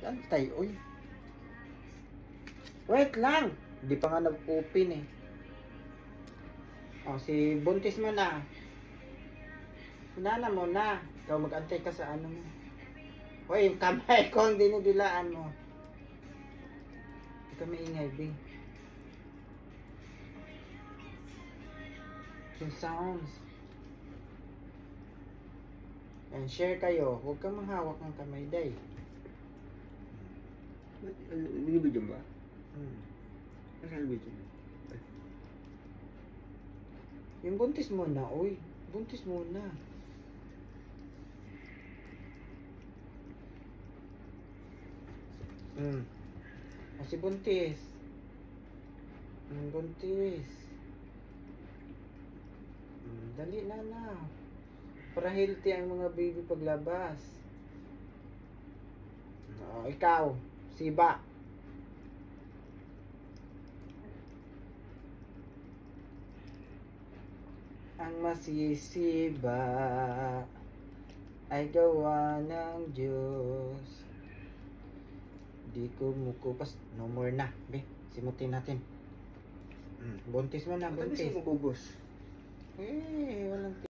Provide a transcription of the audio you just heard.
Mag-antay, uy. Wait lang. Di pa nga nag-open eh. O, si Buntis mo na. Hinana mo na. Ikaw mag-antay ka sa ano mo. Uy, yung kamay ko ang dinidilaan mo. Hindi ka maingay, Bing. Yung sounds. And share kayo. Huwag kang manghawak ng kamay, day. Binibidyo ba? Hmm. Nasaan yung video? Yung buntis muna, uy. Buntis muna. Hmm. O si buntis. Hmm, buntis. Hmm, dali na na. Para healthy ang mga baby paglabas. O, ikaw. Siba. Ang masisiba ay gawa ng Diyos. Di ko mukupas. No more na. Be, simutin natin. Mm, buntis mo na, Buntis buntis. mo kubos. Eh, walang